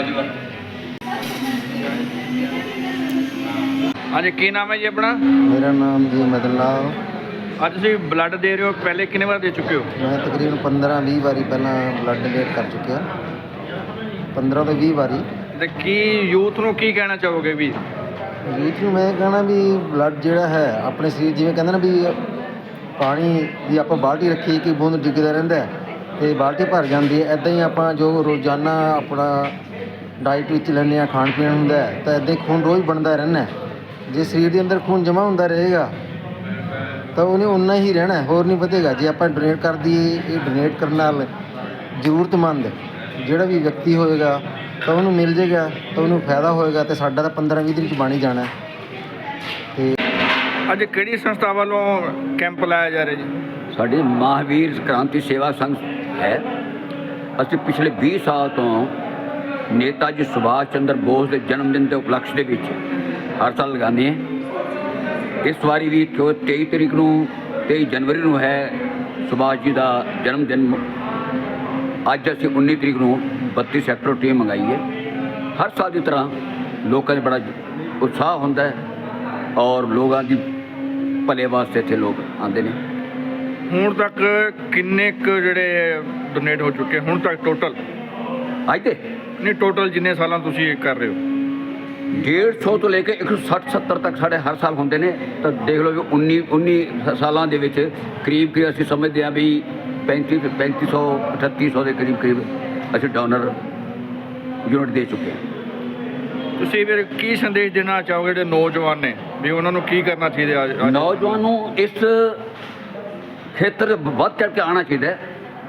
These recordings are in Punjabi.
ਬਾਜਵਾ ਹਾਂਜੀ ਕੀ ਨਾਮ ਹੈ ਜੀ ਆਪਣਾ? ਮੇਰਾ ਨਾਮ ਜੀ ਮਦਨ ਲਾਲ। ਅੱਜ ਤੁਸੀਂ ਬਲੱਡ ਦੇ ਰਹੇ ਹੋ ਪਹਿਲੇ ਕਿੰਨੇ ਵਾਰ ਦੇ ਚੁੱਕੇ ਹੋ? ਮੈਂ ਤਕਰੀਬਨ 15 20 ਵਾਰੀ ਪਹਿਲਾਂ ਬਲੱਡ ਡੋਨੇਟ ਕਰ ਚੁੱਕਿਆ। 15 ਤੋਂ 20 ਵਾਰੀ। ਤੇ ਕੀ ਯੂਥ ਨੂੰ ਕੀ ਕਹਿਣਾ ਚਾਹੋਗੇ ਵੀ? ਯੂਥ ਨੂੰ ਮੈਂ ਕਹਿਣਾ ਵੀ ਬਲੱਡ ਜਿਹੜਾ ਹੈ ਆਪਣੇ ਸਰੀਰ ਜਿਵੇਂ ਕਹਿੰਦੇ ਨਾ ਵੀ ਪਾਣੀ ਦੀ ਆਪਾਂ ਬਾਲਟੀ ਰੱਖੀ ਕਿ ਬੂੰਦ ਡਿੱਗਦਾ ਰਹਿੰਦਾ ਤੇ ਬਾਲਟੀ ਭਰ ਜਾਂਦੀ ਹੈ। ਐਦਾਂ ਹੀ ਆਪਾਂ ਜੋ ਰੋਜ਼ਾਨਾ ਆਪਣਾ ਡਾਈਟ ਵਿੱਚ ਲੈਂਦੇ ਹਾਂ, ਖਾਣ ਪੀਣ ਹੁੰਦਾ ਤਾਂ ਐਦਾਂ ਹੀ ਖੂਨ ਰੋਜ਼ ਬਣਦਾ ਰਹਿਣਾ ਜੇ ਸਰੀਰ ਦੇ ਅੰਦਰ ਖੂਨ ਜਮ੍ਹਾਂ ਹੁੰਦਾ ਰਹੇਗਾ, ਤਾਂ ਉਹਨੇ ਉਨਾ ਹੀ ਰਹਿਣਾ ਹੋਰ ਨਹੀਂ ਵਧੇਗਾ। ਜੇ ਆਪਾਂ ਡੋਨੇਟ ਕਰ ਦਈਏ, ਇਹ ਡੋਨੇਟ ਕਰਨ ਨਾਲ ਜ਼ਰੂਰਤਮੰਦ ਜਿਹੜਾ ਵੀ ਵਿਅਕਤੀ ਹੋਏਗਾ, ਤਾਂ ਉਹਨੂੰ ਮਿਲ ਜਾਏਗਾ ਤਾਂ ਉਹਨੂੰ ਫਾਇਦਾ ਹੋਏਗਾ ਤੇ ਸਾਡਾ ਤਾਂ 15-20 ਦਿਨ ਚ ਬਣ ਹੀ ਜਾਣਾ ਹੈ। ਤੇ ਅੱਜ ਕਿਹੜੀ ਸੰਸਥਾ ਵੱਲੋਂ ਕੈਂਪ ਲਾਇਆ ਜਾ ਰਿਹਾ ਜੀ? ਸਾਡੀ ਮਹਾਵੀਰ ਕ੍ਰਾਂਤੀ ਸੇਵਾ ਸੰਘ ਹੈ। ਅਸੀਂ ਪਿਛਲੇ 20 ਸਾਲ ਤੋਂ ਨੇਤਾ ਜੀ ਸੁਭਾਸ਼ ਚੰਦਰ ਬੋਸ ਦੇ ਜਨਮ ਦਿਨ ਦੇ ਉਪਲਕਸ਼ ਦੇ ਵਿੱਚ ਹਰ ਸਾਲ ਲਗਾਉਂਦੇ ਹਾਂ। ਇਸ ਵਾਰੀ ਵੀ ਜੋ 23 ਤਰੀਕ ਨੂੰ 23 ਜਨਵਰੀ ਨੂੰ ਹੈ ਸੁਭਾਸ਼ ਜੀ ਦਾ ਜਨਮ ਦਿਨ ਅੱਜ ਅਸੀਂ 19 ਤਰੀਕ ਨੂੰ 32 ਸੈਕਟਰ ਟੀਮ ਮੰਗਾਈ ਹੈ। ਹਰ ਸਾਲ ਦੀ ਤਰ੍ਹਾਂ ਲੋਕਾਂ 'ਚ ਬੜਾ ਉਤਸ਼ਾਹ ਹੁੰਦਾ ਹੈ ਔਰ ਲੋਕਾਂ ਦੀ ਭਲੇ ਵਾਸਤੇ ਇੱਥੇ ਲੋਕ ਆਉਂਦੇ ਨੇ। ਹੁਣ ਤੱਕ ਕਿੰਨੇ ਕੁ ਜਿਹੜੇ ਡੋਨੇਟ ਹੋ ਚੁੱਕੇ ਹੁਣ ਤੱਕ ਟੋਟਲ ਅੱਜ ਤੇ ਨਹੀਂ ਟੋਟਲ ਜਿੰਨੇ ਸਾਲਾਂ ਤੁਸੀਂ ਕਰ ਰਹੇ ਹੋ? 150 ਤੋਂ ਲੈ ਕੇ 160 70 ਤੱਕ ਸਾਡੇ ਹਰ ਸਾਲ ਹੁੰਦੇ ਨੇ। ਤਾਂ ਦੇਖ ਲਓ ਵੀ 19 19 ਸਾਲਾਂ ਦੇ ਵਿੱਚ ਕਰੀਬ ਕਿ ਅਸੀਂ ਸਮਝਦੇ ਹਾਂ ਵੀ 35 3500 3800 ਦੇ ਕਰੀਬ ਕਰੀਬ ਅਸੀਂ ਡੋਨਰ ਯੂਨਿਟ ਦੇ ਚੁੱਕੇ ਹਾਂ। ਤੁਸੀਂ ਫਿਰ ਕੀ ਸੰਦੇਸ਼ ਦੇਣਾ ਚਾਹੋਗੇ ਜਿਹੜੇ ਨੌਜਵਾਨ ਨੇ? ਵੀ ਉਹਨਾਂ ਨੂੰ ਕੀ ਕਰਨਾ ਚਾਹੀਦਾ ਨੌਜਵਾਨ ਨੂੰ ਇਸ ਖੇਤਰ ਵੱਧ ਚੜ੍ਹ ਕੇ ਆਉਣਾ ਚਾਹੀਦਾ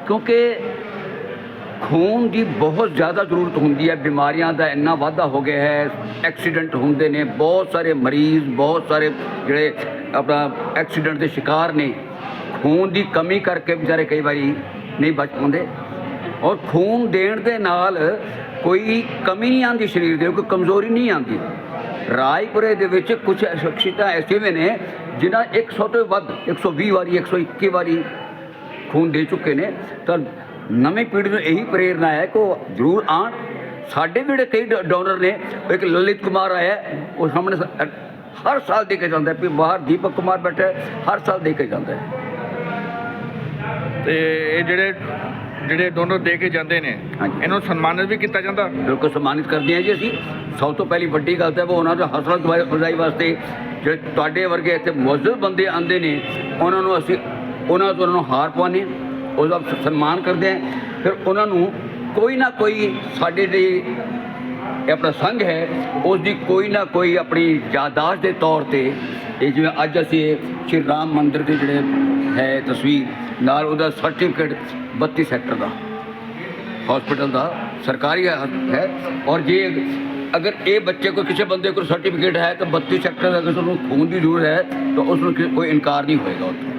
ਕਿਉਂਕਿ ਖੂਨ ਦੀ ਬਹੁਤ ਜ਼ਿਆਦਾ ਜ਼ਰੂਰਤ ਹੁੰਦੀ ਹੈ, ਬਿਮਾਰੀਆਂ ਦਾ ਇੰਨਾ ਵਾਧਾ ਹੋ ਗਿਆ ਹੈ, ਐਕਸੀਡੈਂਟ ਹੁੰਦੇ ਨੇ, ਬਹੁਤ ਸਾਰੇ ਮਰੀਜ਼, ਬਹੁਤ ਸਾਰੇ ਜਿਹੜੇ ਆਪਣਾ ਐਕਸੀਡੈਂਟ ਦੇ ਸ਼ਿਕਾਰ ਨੇ, ਖੂਨ ਦੀ ਕਮੀ ਕਰਕੇ ਵਿਚਾਰੇ ਕਈ ਵਾਰੀ ਨਹੀਂ ਬਚ ਪਾਉਂਦੇ। ਔਰ ਖੂਨ ਦੇਣ ਦੇ ਨਾਲ ਕੋਈ ਕਮੀ ਨਹੀਂ ਆਉਂਦੀ ਸਰੀਰ ਦੇ, ਕੋਈ ਕਮਜ਼ੋਰੀ ਨਹੀਂ ਆਉਂਦੀ। ਰਾਏਪੁਰੇ ਦੇ ਵਿੱਚ ਕੁਝ ਸ਼ਖਸੀਅਤਾਂ ਐਸੇ ਵੀ ਨੇ ਜਿਨ੍ਹਾਂ 100 ਤੋਂ ਵੱਧ 120 ਵਾਰੀ 121 ਵਾਰੀ ਖੂਨ ਦੇ ਚੁੱਕੇ ਨੇ, ਤਾਂ ਨਵੀਂ ਪੀੜ੍ਹੀ ਨੂੰ ਇਹੀ ਪ੍ਰੇਰਨਾ ਹੈ ਕਿ ਉਹ ਜ਼ਰੂਰ ਆਉਣ। ਸਾਡੇ ਵੀ ਜਿਹੜੇ ਕਈ ਡੋਨਰ ਨੇ ਇੱਕ ਲਲਿਤ ਕੁਮਾਰ ਆਇਆ ਉਹ ਸਾਹਮਣੇ ਹਰ ਸਾਲ ਦੇ ਕੇ ਜਾਂਦਾ ਵੀ ਬਾਹਰ ਦੀਪਕ ਕੁਮਾਰ ਬੈਠਾ ਹਰ ਸਾਲ ਦੇ ਕੇ ਜਾਂਦਾ ਹੈ। ਤੇ ਇਹ ਜਿਹੜੇ ਜਿਹੜੇ ਦੋਨੋਂ ਦੇ ਕੇ ਜਾਂਦੇ ਨੇ ਹਾਂਜੀ। ਇਹਨਾਂ ਨੂੰ ਸਨਮਾਨਿਤ ਵੀ ਕੀਤਾ ਜਾਂਦਾ? ਬਿਲਕੁਲ ਸਨਮਾਨਿਤ ਕਰਦੇ ਹਾਂ ਜੀ ਅਸੀਂ। ਸਭ ਤੋਂ ਪਹਿਲੀ ਵੱਡੀ ਗੱਲ ਤਾਂ ਉਹ ਉਹਨਾਂ ਦਾ ਹੌਸਲਾ ਅਫਜ਼ਾਈ- ਅਫਜ਼ਾਈ ਵਾਸਤੇ ਜਿਹੜੇ ਤੁਹਾਡੇ ਵਰਗੇ ਇੱਥੇ ਮੌਜੂਦ ਬੰਦੇ ਆਂਦੇ ਨੇ ਉਹਨਾਂ ਨੂੰ ਅਸੀਂ ਉਹਨਾਂ ਤੋਂ ਉਹਨਾਂ ਨੂੰ ਹਾਰ ਪਾਉਂਦੇ ਹਾਂ ਉਹਦਾ ਸਨਮਾਨ ਕਰਦੇ ਹਾਂ। ਫਿਰ ਉਹਨਾਂ ਨੂੰ ਕੋਈ ਨਾ ਕੋਈ ਸਾਡੇ ਲਈ ਇਹ ਆਪਣਾ ਸੰਘ ਹੈ ਉਸ ਦੀ ਕੋਈ ਨਾ ਕੋਈ ਆਪਣੀ ਯਾਦਾਸ਼ਤ ਦੇ ਤੌਰ ਤੇ ਇਹ ਜਿਵੇਂ ਅੱਜ ਅਸੀਂ ਇਹ ਸ਼੍ਰੀ ਰਾਮ ਮੰਦਿਰ ਦੇ ਜਿਹੜੇ ਹੈ ਤਸਵੀਰ, ਨਾਲ ਉਹਦਾ ਸਰਟੀਫਿਕੇਟ 32 ਸੈਕਟਰ ਦਾ ਹਸਪੀਟਲ ਦਾ, ਸਰਕਾਰੀ ਹੈ ਔਰ ਜੇ ਅਗਰ ਇਹ ਬੱਚੇ ਕੋਈ ਕਿਸੇ ਬੰਦੇ ਕੋਲ ਸਰਟੀਫਿਕੇਟ ਹੈ, ਤਾਂ 32 ਸੈਕਟਰ ਦਾ ਅਗਰ ਉਹਨੂੰ ਖੂਨ ਦੀ ਜ਼ਰੂਰਤ ਹੈ, ਤਾਂ ਉਸ ਨੂੰ ਕੋਈ ਇਨਕਾਰ ਨਹੀਂ ਹੋਏਗਾ ਉੱਥੇ।